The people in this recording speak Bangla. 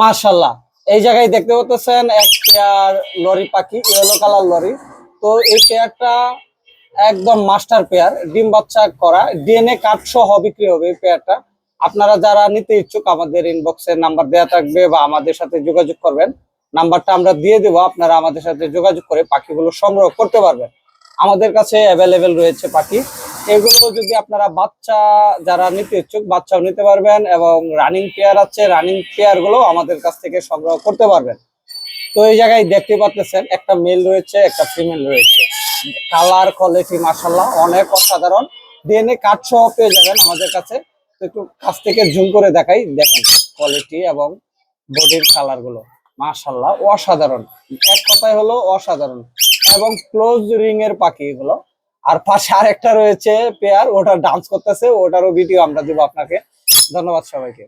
মাশাল্লাহ এই জায়গায় দেখতে পাচ্ছেন এক পেয়ার লরি পাখি ইয়েলো কালার লরি। তো এই পেয়ারটা একদম মাস্টার পেয়ার ডিম বাচ্চা করা। ডিএনএ কার্ড সহ বিক্রি হবে এই পেয়ারটা আপনারা যারা নিতে ইচ্ছুক, আমাদের ইনবক্সে নাম্বার দেওয়া থাকবে বা আমাদের সাথে যোগাযোগ করবেন। নাম্বারটা আমরা দিয়ে দেবো, আপনারা আমাদের সাথে যোগাযোগ করে পাখিগুলো সংগ্রহ করতে পারবেন। আমাদের কাছে অ্যাভেলেবেল রয়েছে পাখি। এগুলো যদি আপনারা বাচ্চা যারা নিতে ইচ্ছুক, বাচ্চাও নিতে পারবেন এবং রানিং পেয়ার আছে রানিং পেয়ারগুলো আমাদের কাছ থেকে সংগ্রহ করতে পারবেন। তো এই জায়গায় দেখতে পাচ্ছেন, একটা মেল রয়েছে, একটা ফিমেল রয়েছে। কালার কোয়ালিটি মার্শাল্লাহ অনেক অসাধারণ। ডিএনএ কার্ড সহ পেয়ে যাবেন আমাদের কাছে। তো একটু কাছ থেকে জুম করে দেখাই, দেখেন কোয়ালিটি এবং বডির কালারগুলো। মার্শাল্লাহ অসাধারণ। এক কথায় হলো অসাধারণ। এবং ক্লোজ রিং এর পাখি এগুলো। আর পাশে আরেকটা রয়েছে পেয়ার ওটা ডান্স করতেছে, ওটারও ভিডিও আমরা দেবো আপনাকে। ধন্যবাদ সবাইকে।